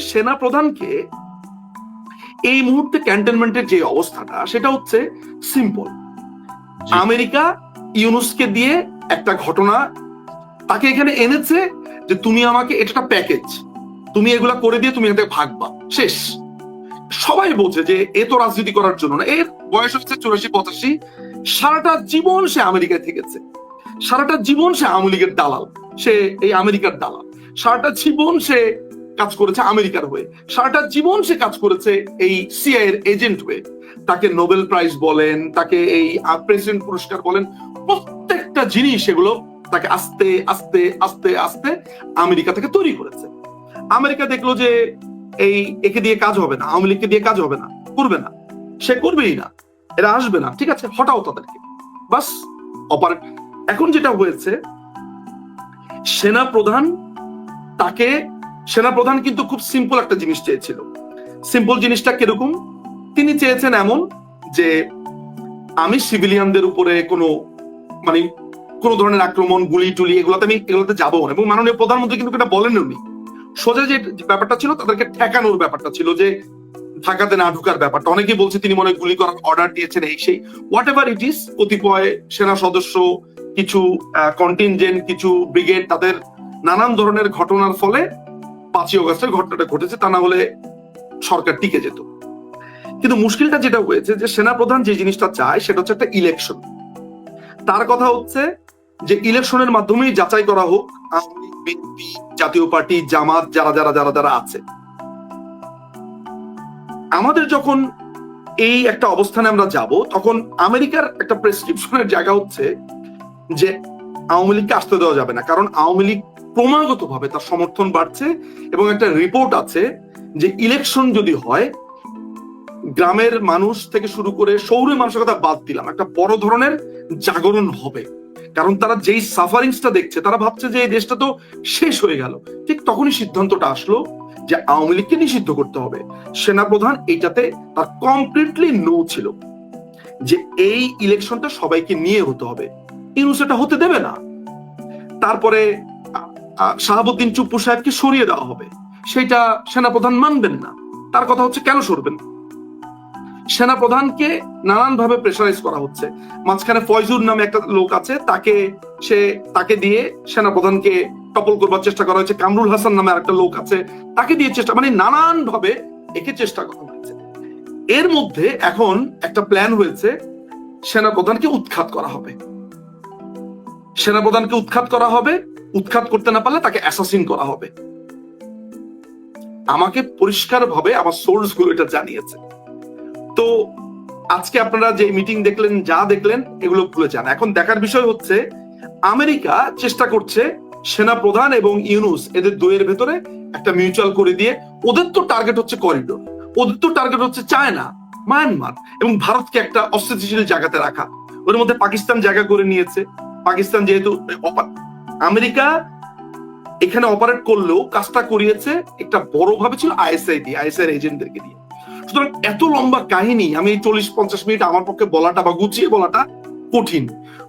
সেনা প্রধানকে এই মুহূর্তে ক্যান্টনমেন্টের যে অবস্থাটা সেটা হচ্ছে সিম্পল। আমেরিকা ইউনুসকে দিয়ে একটা ঘটনা তাকে এখানে এনেছে যে তুমি আমাকে এটা একটা প্যাকেজ তুমি এগুলা করে দিয়ে তুমি এখান ভাগবা। শেষ। সবাই বলছে যে এ তো রাজনীতি করার জন্য না। এর বয়স হচ্ছে চুরাশি পঁচাশি। সারাটা জীবন সে আমেরিকায় থেকেছে। সারাটা জীবন সে আওয়ামী লীগের দালাল। সে এই আমেরিকার দালাল। সারাটা জীবন সে কাজ করেছে আমেরিকার হয়ে। সারাটা জীবন সে কাজ করেছে এই সিআই এর এজেন্ট হয়ে। তাকে নোবেল প্রাইজ বলেন, তাকে এই প্রেসিডেন্ট পুরস্কার বলেন, প্রত্যেকটা জিনিস এগুলো তাকে আস্তে আস্তে আস্তে আস্তে আমেরিকা থেকে তৈরি করেছে। আমেরিকা দেখল যে এই, একে দিয়ে কাজ হবে না, আওয়ামী লীগকে দিয়ে কাজ হবে না, করবে না। সে করবেই না, এরা আসবে না, ঠিক আছে, হটাও তাদেরকে। বাস, অপার এখন যেটা হয়েছে সেনা প্রধান তাকে সেনা প্রধান কিন্তু খুব সিম্পল একটা জিনিস চেয়েছিল। সিম্পল জিনিসটা কীরকম? তিনি চেয়েছেন এমন যে, আমি সিভিলিয়ানদের উপরে কোনো মানে কোন ধরনের আক্রমণ, গুলি টুলি এগুলোতে আমি এগুলোতে যাব না। এবং মাননীয় প্রধানমন্ত্রী কিন্তু এটা বলেন উনি। সোজা যে ব্যাপারটা ছিল, তাদেরকে ঠেকানোর ব্যাপারটা ছিল যে, ঢাকাতে না ঢুকার ব্যাপারটা। অনেকেই বলছে তিনি মনে গুলি করার অর্ডার দিয়েছেন এই সেই। হোয়াট এভার ইট ইস কতিপয় সেনা সদস্য, কিছু কন্টিনজেন্ট কিছু ব্রিগেড তাদের নানান ধরনের ঘটনার ফলে পাঁচই অগস্টের ঘটনাটা ঘটেছে, তা না হলে সরকার টিকে যেত। কিন্তু মুশকিলটা যেটা হয়েছে যে সেনাপ্রধান যে জিনিসটা চায়, সেটা হচ্ছে একটা ইলেকশন তার কথা হচ্ছে যে ইলেকশনের মাধ্যমেই যাচাই করা হোক বিএনপি, জাতীয় পার্টি, জামাত, যারা যারা যারা যারা আছে। আমাদের যখন এই একটা অবস্থানে আমরা যাব, তখন আমেরিকার একটা প্রেসক্রিপশনের জায়গা হচ্ছে যে আওয়ামী লীগকে আসতে দেওয়া যাবে না। কারণ আওয়ামী লীগ ক্রমাগত ভাবে তার সমর্থন বাড়ছে এবং একটা রিপোর্ট আছে যে ইলেকশন যদি হয়, গ্রামের মানুষ থেকে শুরু করে শহুরে মানুষের কথা বাদ দিলাম, একটা বড় ধরনের জাগরণ হবে। কারণ তারা যেই সাফারিংসটা দেখছে, তারা ভাবছে যে এই দেশটা তো শেষ হয়ে গেল। ঠিক তখনই সিদ্ধান্তটা আসলো যে আওয়ামী লীগকে নিষিদ্ধ করতে হবে। সেনাপ্রধান এইটাতে তার কমপ্লিটলি নো ছিল। যে এই ইলেকশনটা সবাইকে নিয়ে হতে হবে। ইউনুস এটা হতে দেবে না। তারপরে শাহাবুদ্দিন চুপ্পু সাহেবকে সরিয়ে দেওয়া হবে। সেটা সেনাপ্রধান মানবেন না। তার কথা হচ্ছে কেন সরবেন? সেনাপ্রধানকে নানান ভাবে প্রেসারাইজ করা হচ্ছে। মাঝখানে ফয়জুর নামে একটা লোক আছে, তাকে সে, তাকে দিয়ে সেনাপ্রধানকে টপল করবার চেষ্টা করা হয়েছে। কামরুল হাসান নামে আরেকটা লোক আছে, তাকে দিয়ে চেষ্টা মানে নানান ভাবে একে চেষ্টা করা হয়েছে। এর মধ্যে এখন একটা প্ল্যান হয়েছে, সেনাপ্রধানকে উৎখাত করা হবে। সেনাপ্রধানকে উৎখাত করা হবে উৎখাত করতে না পারলে তাকে অ্যাসাসিন করা হবে। আমাকে পরিষ্কার ভাবে আমার সোর্সগুলো এটা জানিয়েছে। তো আজকে আপনারা যে মিটিং দেখলেন, যা দেখলেন, এগুলো ভুলে যান। এখন দেখার বিষয় হচ্ছে, আমেরিকা চেষ্টা করছে সেনা প্রধান এবং ইউনুস, এদের দইয়ের ভেতরে একটা মিউচুয়াল করে দিয়ে, ওদের তো টার্গেট হচ্ছে করিডোর ওদের তো টার্গেট হচ্ছে চায়না মায়ানমার এবং ভারতকে একটা অস্থিতিশীল জায়গাতে রাখা। ওর মধ্যে পাকিস্তান জায়গা করে নিয়েছে। পাকিস্তান যেহেতু আমেরিকা এখানে অপারেট করলেও কাজটা করিয়েছে একটা বড় ভাবে ছিল আইএসআই দিয়ে, আইএসআই এজেন্টদেরকে দিয়ে। সুতরাং এত লম্বা কাহিনী, আমি এই চল্লিশ পঞ্চাশ মিনিট আমার পক্ষে বলাটা বা গুছিয়ে বলাটা কঠিন।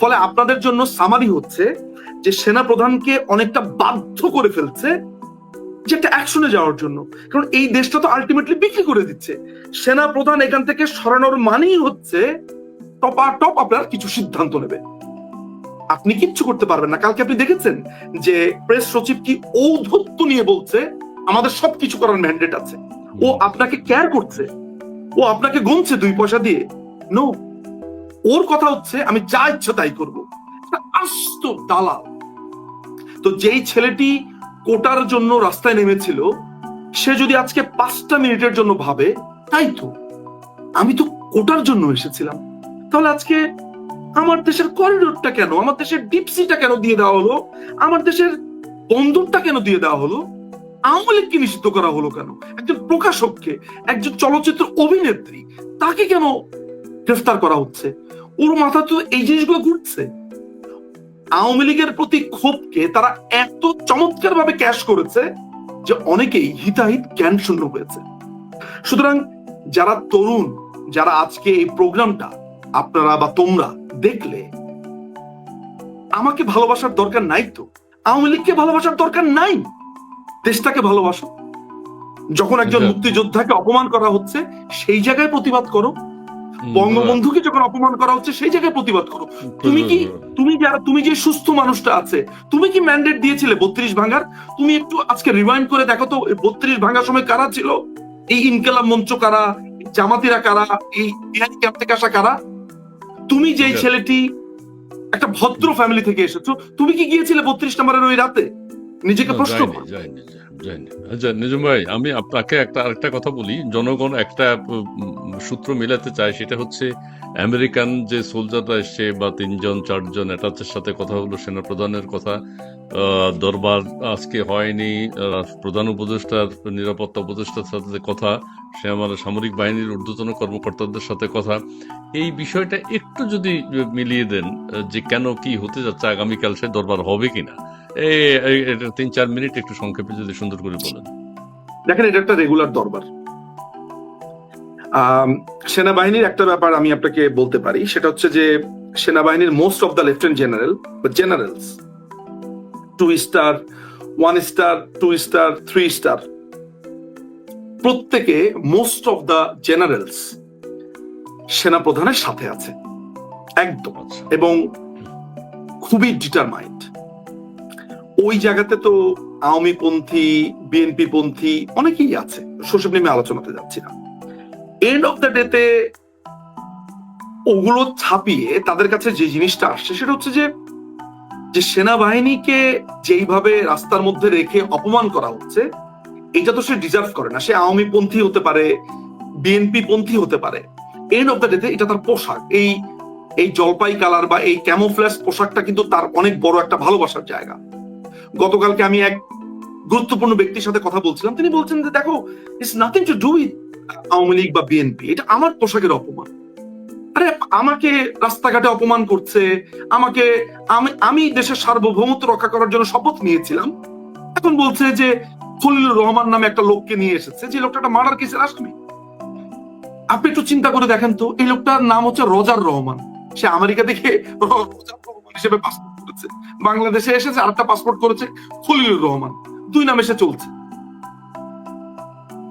ফলে আপনাদের জন্য সামারি হচ্ছে যে সেনা প্রধানকে অনেকটা বাধ্য করে ফেলছে যে একটা অ্যাকশনে যাওয়ার জন্য। কারণ এই দেশটা তো আলটিমেটলি বিক্রি করে দিচ্ছে। সেনা প্রধান এখান থেকে সরানোর মানেই হচ্ছে টপ আর টপ আপনার কিছু সিদ্ধান্ত নেবে আপনি কিচ্ছু করতে পারবেন না। কালকে আপনি দেখেছেন যে প্রেস সচিব কি ঔদ্ধত্য নিয়ে বলছে? আমাদের সবকিছু করার ম্যান্ডেট আছে। ও আপনাকে কেয়ার করছে। ও আপনাকে গুনছে দুই পয়সা দিয়ে। নো ওর কথা হচ্ছে আমি যা ইচ্ছা তাই করব। আস্ত দালাল। তো যেই ছেলেটি কোটার জন্য রাস্তায় নেমেছিল সে যদি আজকে পাঁচটা মিনিটের জন্য ভাবে তাই তো। আমি তো কোটার জন্য এসেছিলাম। তাহলে আজকে আমার দেশের করিডোরটা কেন? আমার দেশের ডিপসিটা কেন দিয়ে দেওয়া হলো? আমার দেশের বন্দরটা কেন দিয়ে দেওয়া হলো? আওয়ামী নিষিদ্ধ করা হলো কেন? একজন প্রকাশককে, একজন চলচ্চিত্র অভিনেত্রী, তাকে কেন গ্রেফতার করা হচ্ছে? ওর মাথা তো এই জিনিসগুলো ঘুরছে। আওয়ামী লীগের প্রতি ক্ষোভকে তারা এত চমৎকার ভাবে ক্যাশ করেছে যে অনেকেই হিতাহিত জ্ঞান শূন্য হয়েছে। সুতরাং যারা তরুণ, যারা আজকে এই প্রোগ্রামটা আপনারা বা তোমরা দেখলে আমাকে ভালোবাসার দরকার নাই তো। আওয়ামী লীগকে ভালোবাসার দরকার নাই। দেশটাকে ভালোবাসো। যখন একজন আচ্ছা। মুক্তিযোদ্ধাকে অপমান করা হচ্ছে সেই জায়গায় প্রতিবাদ করো। বঙ্গবন্ধুকে যখন অপমান করা হচ্ছে সেই জায়গায় প্রতিবাদ করো। তুমি কি তুমি যারা তুমি যে সুস্থ মানুষটা আছে তুমি কি ম্যান্ডেট দিয়েছিলে বত্রিশ ভাঙার? তুমি একটু আজকে রিমাইন্ড করে দেখো তো বত্রিশ ভাঙার সময় কারা ছিল? এই ইনকালাম মঞ্চ কারা? জামাতিরা কারা? এই বিহারি ক্যাম্প থেকে আসা কারা? তুমি যে আচ্ছা। ছেলেটি একটা ভদ্র ফ্যামিলি থেকে এসেছ তুমি কি গিয়েছিলে বত্রিশ নম্বরের ওই রাতে? নিজেকে প্রশ্ন করো। আচ্ছা ভাই, আমি আপনাকে একটা আরেকটা কথা বলি। জনগণ একটা সূত্র মেলাতে চায়, সেটা হচ্ছে আমেরিকান যে সোলজাররা এসছে বা তিনজন, চারজন অ্যাটাচের সাথে কথা হলো, সেনাপ্রধানের কথা দরবার আজকে হয়নি প্রধান উপদেষ্টার, নিরাপত্তা উপদেষ্টার সাথে কথা, সে আমার সামরিক বাহিনীর ঊর্ধ্বতন কর্মকর্তাদের সাথে কথা। এই বিষয়টা একটু যদি মিলিয়ে দেন, যে কেন কি হতে যাচ্ছে, আগামীকাল সে দরবার হবে কিনা। এই তিন চার মিনিট একটু সংক্ষেপে যদি সুন্দর করে বলেন। দেখেন এটা একটা রেগুলার দরবার। সেনাবাহিনীর একটা ব্যাপার আমি আপনাকে বলতে পারি সেটা হচ্ছে যে সেনাবাহিনীর most of the lieutenant general বা generals two star one star two star three star প্রত্যেকে মোস্ট অফ দ্য জেনারেলস সেনাপ্রধানের সাথে আছে। একদম। আচ্ছা। এবং খুবই ডিটারমাইন্ড ওই জায়গাতে তো আওয়ামী পন্থী বিএনপি পন্থী অনেকেই আছে। সেসব নিয়ে আলোচনাতে যাচ্ছি না। এন্ড অফ দ্য ডেতে ওগুলো ছাপিয়ে তাদের কাছে যে জিনিসটা আসছে, সেটা হচ্ছে যে যে সেনাবাহিনীকে যেইভাবে রাস্তার মধ্যে রেখে অপমান করা হচ্ছে এটা তো সে ডিজার্ভ করে না। সে আওয়ামী পন্থী হতে পারে বিএনপি পন্থী হতে পারে। এন্ড অফ দ্য ডেতে এটা তার পোশাক। এই এই জলপাই কালার বা এই ক্যামোফ্ল্যাশ পোশাকটা কিন্তু তার অনেক বড় একটা ভালোবাসার জায়গা। গতকালকে আমি এক গুরুত্বপূর্ণ ব্যক্তির সাথে কথা বলছিলাম। তিনি বলছেন যে, দেখো it's nothing to do with Awami League বা বিএনপি। এটা আমার পোশাকের অপমান। আরে, আমাকে রাস্তাঘাটে অপমান করছে। আমাকে আমি আমি দেশের সার্বভৌমত্ব রক্ষা করার জন্য শপথ নিয়েছিলাম। এখন বলছে যে, খলিলুর রহমান নামে একটা লোককে নিয়ে এসেছে। যে লোকটা একটা মার্ডার কেসের আসামি। আপনি একটু চিন্তা করে দেখেন তো, এই লোকটার নাম হচ্ছে রজার রহমান। সে আমেরিকা থেকে হিসেবে পাসপোর্ট করেছে বাংলাদেশে এসেছে আরেকটা পাসপোর্ট করেছে খলিলুর রহমান। দুই নামে সে চলছে।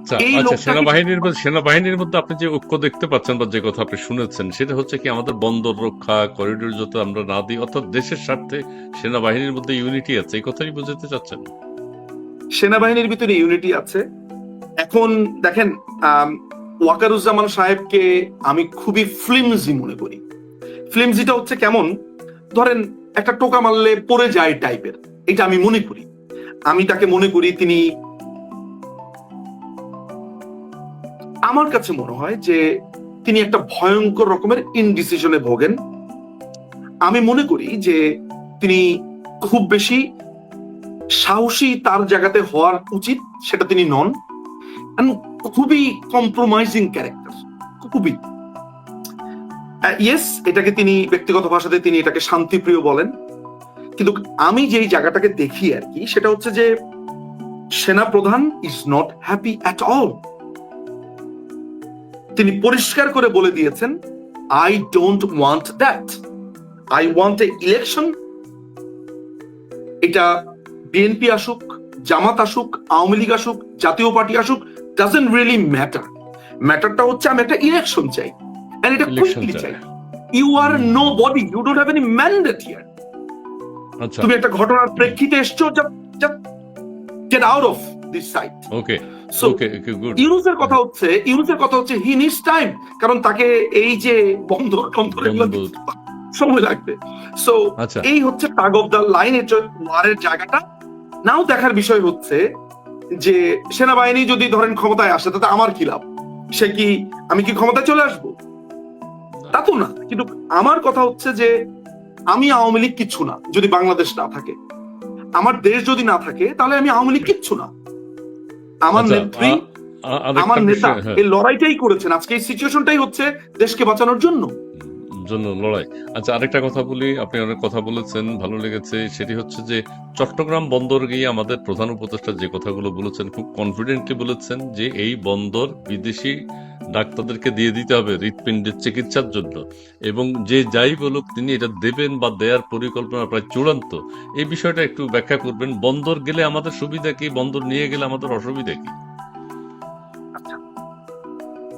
আচ্ছা এই আচ্ছা সেনাবাহিনীর সেনাবাহিনীর মধ্যে আপনি যে ঐক্য দেখতে পাচ্ছেন বা যে কথা আপনি শুনেছেন সেটা হচ্ছে কি আমাদের বন্দর রক্ষা করিডোর যত আমরা না দিই অর্থাৎ দেশের স্বার্থে সেনাবাহিনীর মধ্যে ইউনিটি আছে এই কথাই বুঝাতে চাচ্ছেন? সেনাবাহিনীর ভিতরে ইউনিটি আছে। এখন দেখেন ওয়াকারুজ্জামান সাহেবকে আমি খুবই ফ্লিমজি মনে করি। ফ্লিমজিটা হচ্ছে কেমন? ধরেন একটা টোকা মারলে পড়ে যায় টাইপের এটা আমি মনে করি। আমি তাকে মনে করি তিনি আমার কাছে মনে হয় যে তিনি একটা ভয়ঙ্কর রকমের ইনডিসিশনে ভোগেন। আমি মনে করি যে তিনি খুব বেশি সাহসী তার জায়গাতে হওয়ার উচিত, সেটা তিনি নন। খুবই কম্প্রোমাইজিং ক্যারেক্টার খুবই। ইয়েস এটাকে তিনি ব্যক্তিগত ভাষাতে তিনি এটাকে শান্তিপ্রিয় বলেন। কিন্তু আমি যেই জায়গাটাকে দেখি আর কি, সেটা হচ্ছে যে সেনা প্রধান is not happy at all তিনি পরিষ্কার করে বলে দিয়েছেন I don't want that I want a election এটা বিএনপি আসুক, জামাত আসুক, আওয়ামী লীগ আসুক, জাতীয় পার্টি আসুক ডাজেন্ট রিয়েলি ম্যাটার ম্যাটারটা হচ্ছে আমি একটা ইলেকশন চাই। ইলেকশন কুইকলি চাই চাই you are nobody you don't have any mandate here আচ্ছা। তুমি একটা ঘটনার প্রেক্ষিতে এসছো get out of this site okay so okay okay good ইউনুসের কথা হচ্ছে ইউনুসের কথা হচ্ছে হি নিডস টাইম কারণ তাকে এই যে এগুলো বন্দর। সময় লাগবে। সো আচ্ছা। এই হচ্ছে টাগ অফ দ্য লাইন ওয়ারের জায়গাটা। নাও দেখার বিষয় হচ্ছে যে সেনাবাহিনী যদি ধরেন ক্ষমতায় আসে তাতে আমার কি লাভ? সে কি আমি কি ক্ষমতায় চলে আসব? তা তো না কিন্তু আমার কথা হচ্ছে যে আমি আওয়ামী লীগ কিচ্ছু না যদি বাংলাদেশ না থাকে। আমার দেশ যদি না থাকে তাহলে আমি আওয়ামী লীগ কিচ্ছু না। আমার আচ্ছা, নেত্রী আমার নেতা হ্যাঁ। এই লড়াইটাই করেছেন। আজকে এই সিচুয়েশনটাই হচ্ছে দেশকে বাঁচানোর জন্য। জন্য লড়াই। আচ্ছা আরেকটা কথা বলি, আপনি অনেক কথা বলেছেন, ভালো লেগেছে। সেটি হচ্ছে যে, চট্টগ্রাম বন্দর গিয়ে আমাদের প্রধান উপদেষ্টা যে কথাগুলো বলেছেন, খুব কনফিডেন্টলি বলেছেন যে, এই বন্দর বিদেশি ডাক্তারদেরকে দিয়ে দিতে হবে হৃৎপিণ্ডের চিকিৎসার জন্য। এবং যে যাই বলুক, তিনি এটা দেবেন বা দেয়ার পরিকল্পনা প্রায় চূড়ান্ত। এই বিষয়টা একটু ব্যাখ্যা করবেন, বন্দর গেলে আমাদের সুবিধা কি? বন্দর নিয়ে গেলে আমাদের অসুবিধা কি?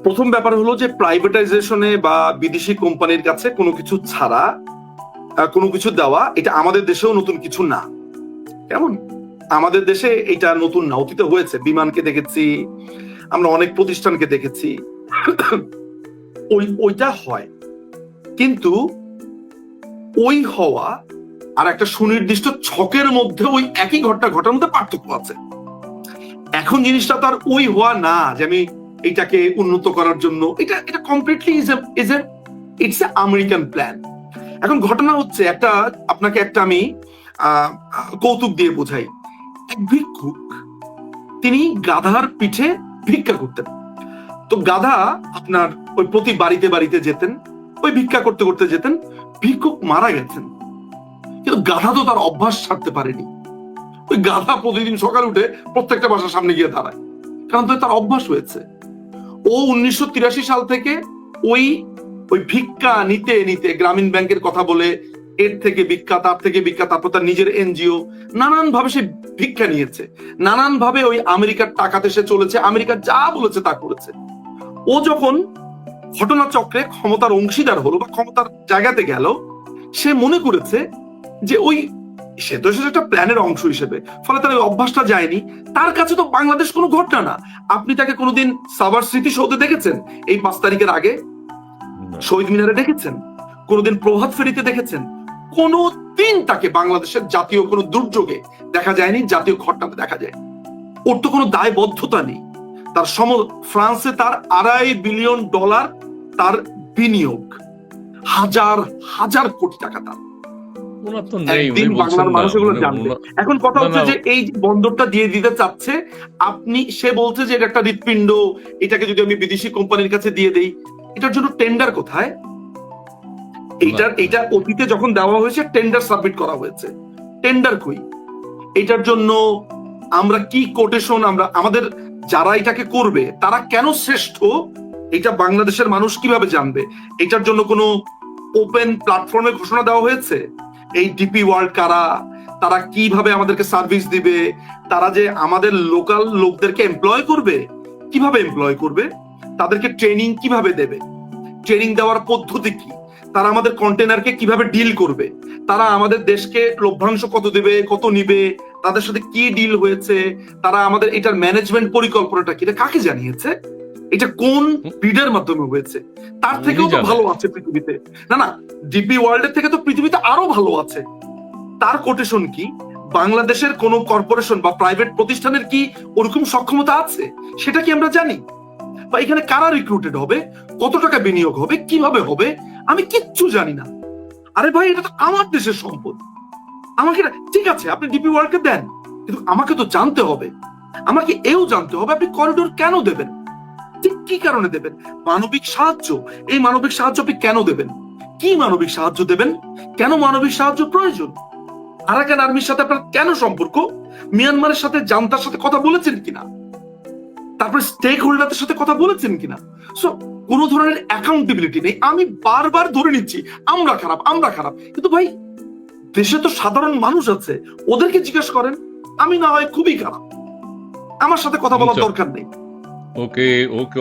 প্রথম ব্যাপার হলো যে প্রাইভেটাইজেশনে বা বিদেশি কোম্পানির কাছে কোনো কিছু ছাড়া কোনো কিছু দেওয়া, এটা আমাদের দেশেও নতুন কিছু না। কেমন? আমাদের দেশে এটা নতুন না, অতীতে হয়েছে। বিমানকে দেখেছি, আমরা অনেক প্রতিষ্ঠানকে দেখেছি। ওই, ওইটা হয়। কিন্তু ওই হওয়া আর একটা সুনির্দিষ্ট ছকের মধ্যে ওই একই ঘটনা ঘটার মধ্যে পার্থক্য আছে। এখন জিনিসটা তার ওই হওয়া না যে আমি এটাকে উন্নত করার জন্য, এটা এটা completely is is it's a American plan এখন ঘটনা হচ্ছে একটা, আপনাকে একটা আমি কৌতুক দিয়ে বোঝাই। এক ভিক্ষুক, তিনি গাধার পিঠে ভিক্ষা করতেন। তো গাধা আপনার ওই প্রতি বাড়িতে বাড়িতে যেতেন, ওই ভিক্ষা করতে করতে যেতেন, ভিক্ষুক মারা গেছেন। কিন্তু গাধা তো তার অভ্যাস ছাড়তে পারেনি। ওই গাধা প্রতিদিন সকাল উঠে প্রত্যেকটা বাসার সামনে গিয়ে দাঁড়ায়। কারণ তো তার অভ্যাস হয়েছে। ও উনিশশো তিরাশি সাল থেকে ওই ওই ভিক্ষা নিতে নিতে গ্রামীণ ব্যাংকের কথা বলে এর থেকে ভিক্ষা, তার থেকে ভিক্ষা, তারপর তার নিজের এনজিও নানান ভাবে সে ভিক্ষা নিয়েছে। নানান ভাবে ওই আমেরিকার টাকাতে সে চলেছে, আমেরিকা যা বলেছে তা করেছে। ও যখন ঘটনা চক্রে ক্ষমতার অংশীদার হলো বা ক্ষমতার জায়গাতে গেল, সে মনে করেছে যে ওই সে তো এসেছে একটা প্ল্যানের অংশ হিসেবে। ফলে তার অভ্যাসটা যায়নি। তার কাছে তো বাংলাদেশ কোনো ঘটনা না। আপনি তাকে কোনোদিন সাবার স্মৃতিসৌধে দেখেছেন? এই পাঁচ তারিখের আগে? শহীদ মিনারে দেখেছেন? কোনোদিন প্রভাত ফেরিতে দেখেছেন? কোনো দিন তাকে বাংলাদেশের জাতীয় কোনো দুর্যোগে দেখা যায়নি জাতীয় ঘটনাতে দেখা যায় ওর তো কোনো দায়বদ্ধতা নেই। তার সম ফ্রান্সে তার আড়াই বিলিয়ন ডলার তার বিনিয়োগ। হাজার হাজার কোটি টাকা তার। একদিন বাংলার মানুষ এগুলো জানবে। এখন কথা হচ্ছে যে এই যে বন্দরটা দিয়ে দিতে চাচ্ছে আপনি সে বলছে যে এটা একটা হৃৎপিণ্ড এটাকে যদি আমি বিদেশি কোম্পানির কাছে দিয়ে দেই এটার জন্য টেন্ডার কোথায়? এইটার এটা অতীতে যখন দেওয়া হয়েছে টেন্ডার সাবমিট করা হয়েছে। টেন্ডার কই? এটার জন্য আমরা কি কোটেশন আমরা আমাদের যারা এটাকে করবে তারা কেন শ্রেষ্ঠ? এটা বাংলাদেশের মানুষ কীভাবে জানবে? এটার জন্য কোনো ওপেন প্ল্যাটফর্মে ঘোষণা দেওয়া হয়েছে? এই ডিপি ওয়ার্ল্ড কারা? তারা কীভাবে আমাদেরকে সার্ভিস দিবে? তারা যে আমাদের লোকাল লোকদেরকে এমপ্লয় করবে? কীভাবে এমপ্লয় করবে? তাদেরকে ট্রেনিং কীভাবে দেবে? ট্রেনিং দেওয়ার পদ্ধতি কি? তারা আমাদের কন্টেনারকে কীভাবে ডিল করবে? তারা আমাদের দেশকে লভ্যাংশ কত দেবে, কত নিবে? তাদের সাথে কি ডিল হয়েছে? তারা আমাদের এটার ম্যানেজমেন্ট পরিকল্পনাটা কি? কাকে জানিয়েছে? এটা কোন বিডের মাধ্যমে হয়েছে? তার থেকেও তো ভালো আছে পৃথিবীতে। না না ডিপি ওয়ার্ল্ডের থেকে তো পৃথিবীতে আরও ভালো আছে। তার কোটেশন কি? বাংলাদেশের কোন কর্পোরেশন বা প্রাইভেট প্রতিষ্ঠানের কি ওরকম সক্ষমতা আছে? সেটা কি আমরা জানি? বা এখানে কারা রিক্রুটেড হবে? কত টাকা বিনিয়োগ হবে? কীভাবে হবে? আমি কিচ্ছু জানি না। আরে ভাই এটা তো আমার দেশের সম্পদ। আমাকে ঠিক আছে আপনি ডিপি ওয়ার্ল্ডকে দেন কিন্তু আমাকে তো জানতে হবে। আমাকে এও জানতে হবে আপনি করিডোর কেন দেবেন? ঠিক কি কারণে দেবেন? মানবিক সাহায্য? এই মানবিক সাহায্য আপনি কেন দেবেন? কি মানবিক সাহায্য দেবেন? কেন মানবিক সাহায্য প্রয়োজন? আরাকান আর্মির সাথে আপনার কেন সম্পর্ক? মিয়ানমারের সাথে জান্তার সাথে কথা বলেছেন কিনা? তারপরে স্টেক হোল্ডারদের সাথে কথা বলেছেন কিনা? সো কোন ধরনের অ্যাকাউন্টেবিলিটি নেই। আমি বারবার ধরে নিচ্ছি আমরা খারাপ আমরা খারাপ। কিন্তু ভাই দেশে তো সাধারণ মানুষ আছে। ওদেরকে জিজ্ঞেস করেন আমি না হয় খুবই খারাপ। আমার সাথে কথা বলার আচ্ছা। দরকার নেই। ওকে ওকে